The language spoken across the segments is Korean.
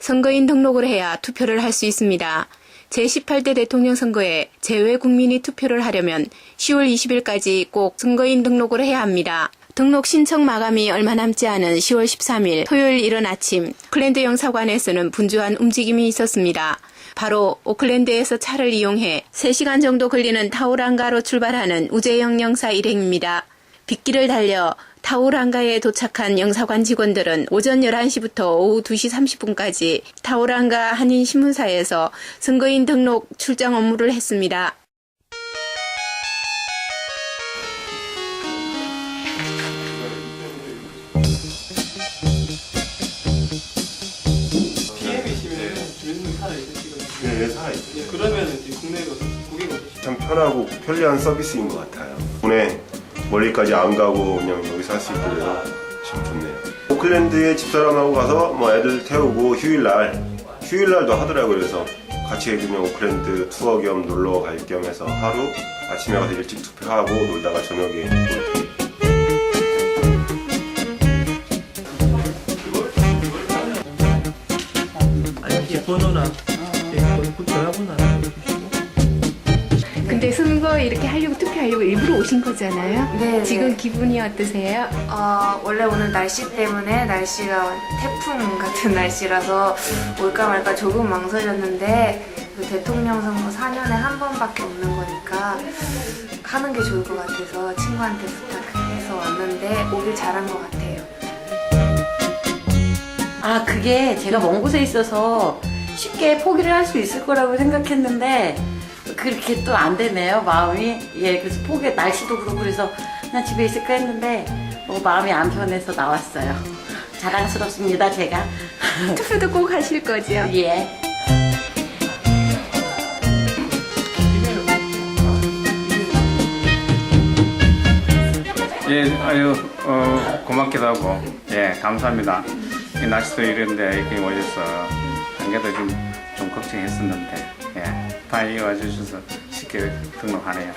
선거인 등록을 해야 투표를 할 수 있습니다. 제18대 대통령 선거에 제외 국민이 투표를 하려면 10월 20일까지 꼭 선거인 등록을 해야 합니다. 등록 신청 마감이 얼마 남지 않은 10월 13일 토요일 이른 아침 오클랜드 영사관에서는 분주한 움직임이 있었습니다. 바로 오클랜드에서 차를 이용해 3시간 정도 걸리는 타우랑가로 출발하는 우재영 영사 일행입니다. 빗길을 달려 타오랑가에 도착한 영사관 직원들은 오전 11시부터 오후 2시 30분까지 타오랑가 한인신문사에서 선거인 등록 출장 업무를 했습니다. PM이시면 주민등 살아 있으시거든요. 네. 참 편하고 편리한 서비스인 것 같아요. 국내 멀리까지 안 가고 그냥 여기서 할 수 있게 돼서 참 좋네요. 오클랜드에 집사람하고 가서 뭐 애들 태우고 휴일날 휴일날도 하더라고요. 그래서 같이 그냥 오클랜드 투어 겸 놀러 갈 겸 해서 하루 아침에 가서 일찍 투표하고 놀다가 저녁에 아니 이렇게 번호나 예, 그 전화번호 주시고. 근데 선거 이렇게 하려고 투표 하려고 일부러 오신 거잖아요. 네, 지금 네. 기분이 어떠세요? 어, 원래 오늘 날씨 때문에 날씨가 태풍 같은 날씨라서 올까 말까 조금 망설였는데 그 대통령 선거 4년에 한 번밖에 없는 거니까 하는 게 좋을 것 같아서 친구한테 부탁해서 왔는데 오길 잘한 것 같아요. 아, 그게 제가 먼 곳에 있어서 쉽게 포기를 할 수 있을 거라고 생각했는데 그렇게 또 안 되네요, 마음이. 예, 그래서 포기, 날씨도 그렇고 그래서 그냥 집에 있을까 했는데 어, 마음이 안 편해서 나왔어요. 자랑스럽습니다, 제가. 투표도 꼭 하실 거죠? 예. 예, 아유, 어, 고맙기도 하고, 예, 감사합니다. 이 날씨도 이런데 이렇게 오셔서, 한 개도 좀, 좀 걱정했었는데, 예, 다행히 와주셔서 쉽게 등록하네요.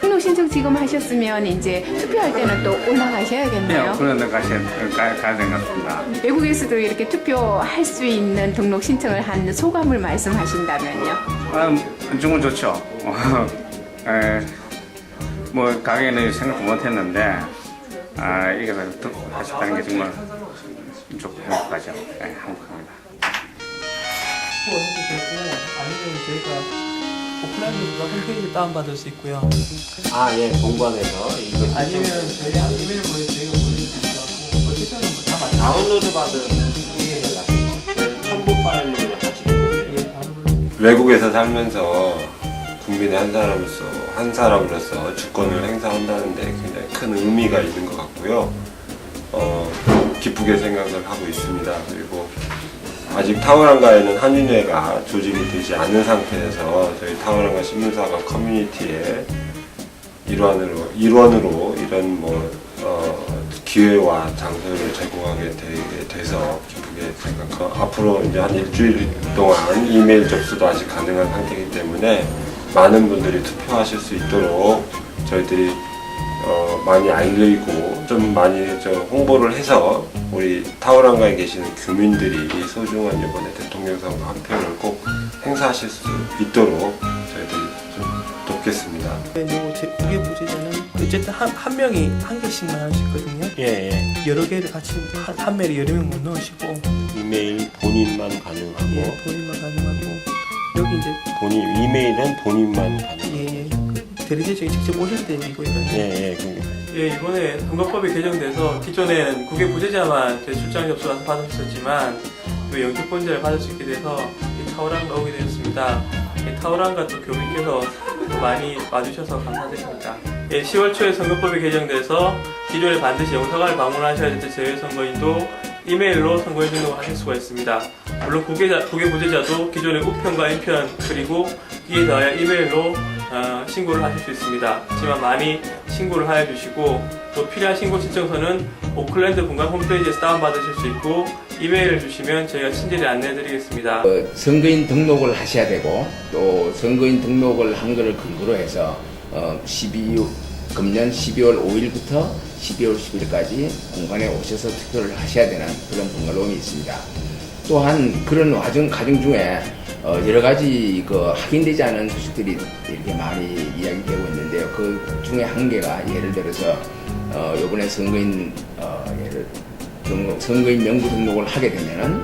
등록 신청 지금 하셨으면 이제 투표할 때는 또 예, 올라가셔야겠네요. 그런 데 가셔, 가, 가야 될것 같습니다. 외국에서도 이렇게 투표할 수 있는 등록 신청을 한 소감을 말씀하신다면요. 아, 정말 좋죠. 에, 뭐, 가게는 생각도 못 했는데, 아, 이게 다 하셨다는 게 정말 좋고 행복하죠. 예, 행복합니다. 되고 아니면 저희가 오프라인으로 홈페이지 다운받을 수 있고요. 아, 예, 본관에서 이거 아니면 저희 이메일 보내 저희가 어쨌든 뭐다 맞아요. 다운로드 받은 이게 첨부 파일로 같이 보내요. 예, 바로 보내- 외국에서 살면서 국민의 한 사람으로서 한 사람으로서 주권을 행사한다는데 굉장히 큰 의미가 있는 것 같고요. 어, 기쁘게 생각을 하고 있습니다. 그리고 아직 타워랑가에는 한인회가 조직이 되지 않은 상태에서 저희 타워랑가 신문사관 커뮤니티의 일환으로 일원으로 이런 뭐 어, 기회와 장소를 제공하게 되, 돼서 기쁘게 생각하고 앞으로 이제 한 일주일 동안 이메일 접수도 아직 가능한 상태이기 때문에 많은 분들이 투표하실 수 있도록 저희들이 어, 많이 알리고 좀 많이 좀 홍보를 해서 우리 타오랑가에 계시는 규민들이 이 소중한 이번에 대통령 선거 한 표를 꼭 행사하실 수 있도록 저희들이 좀 돕겠습니다. 요거 제 고객 보제자는 어쨌든 한, 한 명이 한 개씩만 할수 있거든요. 예, 예. 여러 개를 같이 한, 한 메일에 여러 명 못 넣으시고 이메일 본인만 가능하고 예, 본인만 가능하고 여기 이제 본인 이메일은 본인만 가능하고. 예, 예. 그 대리제청이 직접 때 이거 이런 예, 예. 그, 예, 이번에 선거법이 개정돼서 기존엔 국외 부재자만 제 출장 접수 와서 받았었지만 또 영주권자를 받을 수 있게 돼서 이 타오랑가 오게 되었습니다. 이 타오랑가 또 교민께서 또 많이 와주셔서 감사드립니다. 예, 10월 초에 선거법이 개정돼서 기존에 반드시 영사관을 방문하셔야 됐던 재외선거인도 이메일로 선거인 등록을 하실 수가 있습니다. 물론 국외자, 국외 부재자도 기존의 우편과 인편 그리고 이에 더하여 이메일로 어, 신고를 하실 수 있습니다. 하지만 많이 신고를 하여 주시고 또 필요한 신고 신청서는 오클랜드 분관 홈페이지에서 다운받으실 수 있고 이메일을 주시면 저희가 친절히 안내해 드리겠습니다. 어, 선거인 등록을 하셔야 되고 또 선거인 등록을 한 것을 근거로 해서 어, 12, 금년 12월 5일부터 12월 10일까지 공간에 오셔서 투표를 하셔야 되는 그런 번거로움이 있습니다. 또한 그런 과정 가정 중에 어, 여러 가지 그 확인되지 않은 소식들이 이렇게 많이 이야기되고 있는데요. 그 중에 한 개가 예를 들어서 어, 이번에 선거인 어, 예를 등록, 선거인 명부 등록을 하게 되면은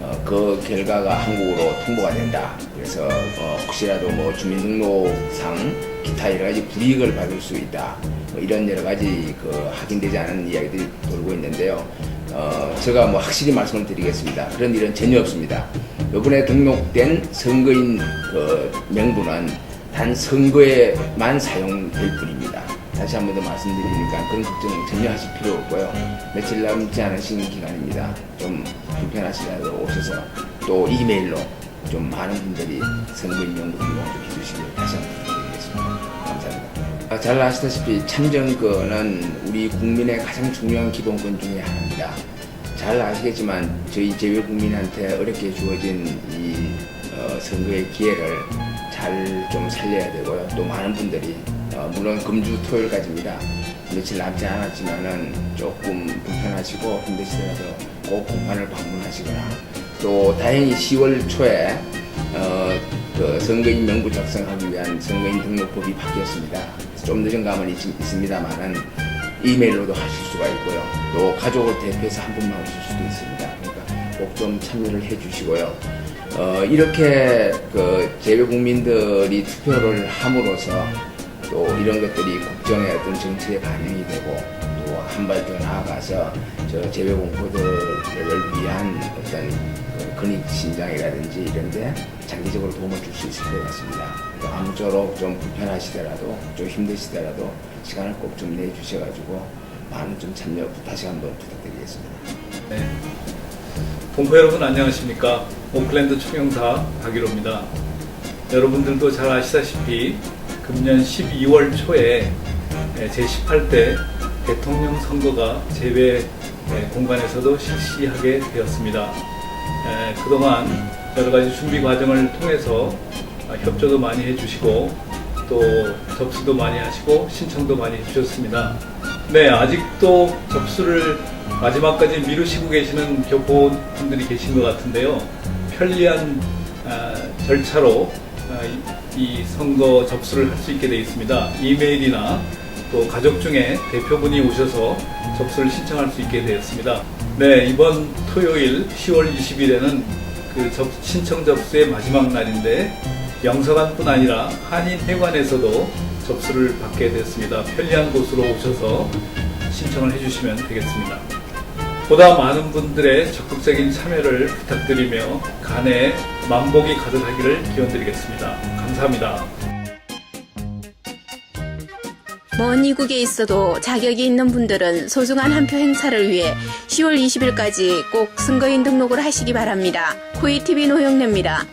어, 그 결과가 한국으로 통보가 된다. 그래서 어, 혹시라도 뭐 주민등록상 기타 여러 가지 불이익을 받을 수 있다. 뭐 이런 여러 가지 그 확인되지 않은 이야기들이 돌고 있는데요. 어, 제가 뭐 확실히 말씀을 드리겠습니다. 그런 일은 전혀 없습니다. 이번에 등록된 선거인 그 명부는 단 선거에만 사용될 뿐입니다. 다시 한 번 더 말씀드리니까 그런 걱정 전혀 하실 필요 없고요. 며칠 남지 않으신 기간입니다. 좀 불편하시더라도 오셔서 또 이메일로 좀 많은 분들이 선거인 명부 등록 좀 해주시길 다시 한 번 부탁드리겠습니다. 감사합니다. 아, 잘 아시다시피 참정권은 우리 국민의 가장 중요한 기본권 중에 하나입니다. 잘 아시겠지만 저희 제외 국민한테 어렵게 주어진 이 어, 선거의 기회를 잘 좀 살려야 되고요. 또 많은 분들이 어, 물론 금주 토요일까지입니다. 며칠 남지 않았지만은 조금 불편하시고 힘드시더라도 꼭 공판을 방문하시거나 또 다행히 10월 초에 어, 그 선거인 명부 작성하기 위한 선거인 등록법이 바뀌었습니다. 좀 늦은 감은 있, 있습니다만은 이메일로도 하실 수가 있고요. 또 가족을 대표해서 한 분만 오실 수도 있습니다. 그러니까 꼭 좀 참여를 해주시고요. 어, 이렇게 그 제외 국민들이 투표를 함으로써 또 이런 것들이 국정의 어떤 정치에 반영이 되고 또 한 발 더 나아가서 저 제외 공포들을 위한 어떤 그 근익 신장이라든지 이런데 장기적으로 도움을 줄 수 있을 것 같습니다. 아무쪼록 좀 불편하시더라도 좀 힘드시더라도 시간을 꼭 좀 내주셔가지고 많은 좀 참여 다시 한번 부탁드리겠습니다. 네. 동포 여러분 안녕하십니까? 오클랜드 총영사 박일호입니다. 여러분들도 잘 아시다시피 금년 12월 초에 제18대 대통령 선거가 제외 공간에서도 실시하게 되었습니다. 에, 그동안 여러 가지 준비 과정을 통해서 아, 협조도 많이 해주시고 또 접수도 많이 하시고 신청도 많이 해주셨습니다. 네, 아직도 접수를 마지막까지 미루시고 계시는 교포분들이 계신 것 같은데요. 편리한 아, 절차로 아, 이, 이 선거 접수를 할 수 있게 되어 있습니다. 이메일이나 또 가족 중에 대표분이 오셔서 접수를 신청할 수 있게 되었습니다. 네, 이번 토요일 10월 20일에는 그 접- 신청 접수의 마지막 날인데 영사관뿐 아니라 한인회관에서도 접수를 받게 됐습니다. 편리한 곳으로 오셔서 신청을 해주시면 되겠습니다. 보다 많은 분들의 적극적인 참여를 부탁드리며 간에 만복이 가득하기를 기원드리겠습니다. 감사합니다. 먼 이국에 있어도 자격이 있는 분들은 소중한 한 표 행사를 위해 10월 20일까지 꼭 선거인 등록을 하시기 바랍니다. 코이티비 노영래입니다.